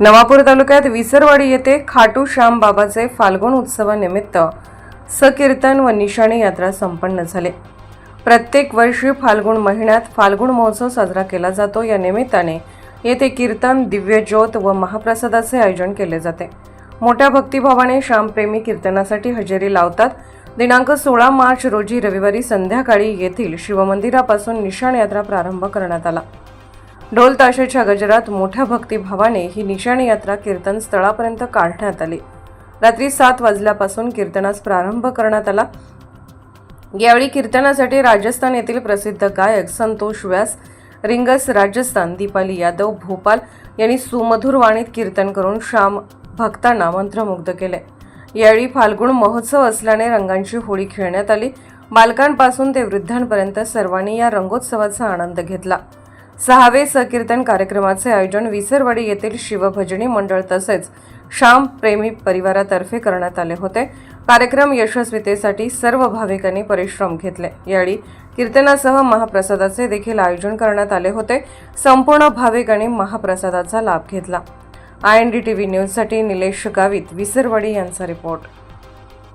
नवापूर तालुक्यात विसरवाडी येथे खाटू श्याम बाबाचे फाल्गुन उत्सवानिमित्त सकीर्तन व निशाणी यात्रा संपन्न झाली. प्रत्येक वर्षी फाल्गुन महिन्यात फाल्गुन महोत्सव साजरा केला जातो. या निमित्ताने येथे कीर्तन दिव्यज्योत व महाप्रसादाचे आयोजन केले जाते. मोठ्या भक्तिभावाने श्यामप्रेमी कीर्तनासाठी हजेरी लावतात. दिनांक सोळा मार्च रोजी रविवारी संध्याकाळी येथील शिवमंदिरापासून निशाण यात्रा प्रारंभ करण्यात आला. ढोल ताशेच्या गजरात मोठ्या भक्तिभावाने ही निशाणी यात्रा कीर्तन स्थळापर्यंत काढण्यात आली. रात्री सात वाजल्यापासून कीर्तनास प्रारंभ करण्यात आला. यावेळी कीर्तनासाठी राजस्थान येथील प्रसिद्ध गायक संतोष व्यास रिंगस राजस्थान दीपाली यादव भोपाल यांनी सुमधुर वाणीत कीर्तन करून श्याम भक्तांना मंत्रमुग्ध केले. यावेळी फाल्गुन महोत्सव असल्याने रंगांची होळी खेळण्यात आली. बालकांपासून ते वृद्धांपर्यंत सर्वांनी या रंगोत्सवाचा आनंद घेतला. सहावे सकीर्तन कार्यक्रमाचे आयोजन विसरवाडी येथील शिवभजनी मंडळ तसेच श्याम प्रेमी परिवारातर्फे करण्यात आले होते. कार्यक्रम यशस्वीतेसाठी सर्व भाविकांनी परिश्रम घेतले. यावेळी कीर्तनासह महाप्रसादाचे देखील आयोजन करण्यात आले होते. संपूर्ण भाविकांनी महाप्रसादाचा लाभ घेतला. I N D T V न्यूजसाठी निलेश गावित विसरवाडी यांचा रिपोर्ट.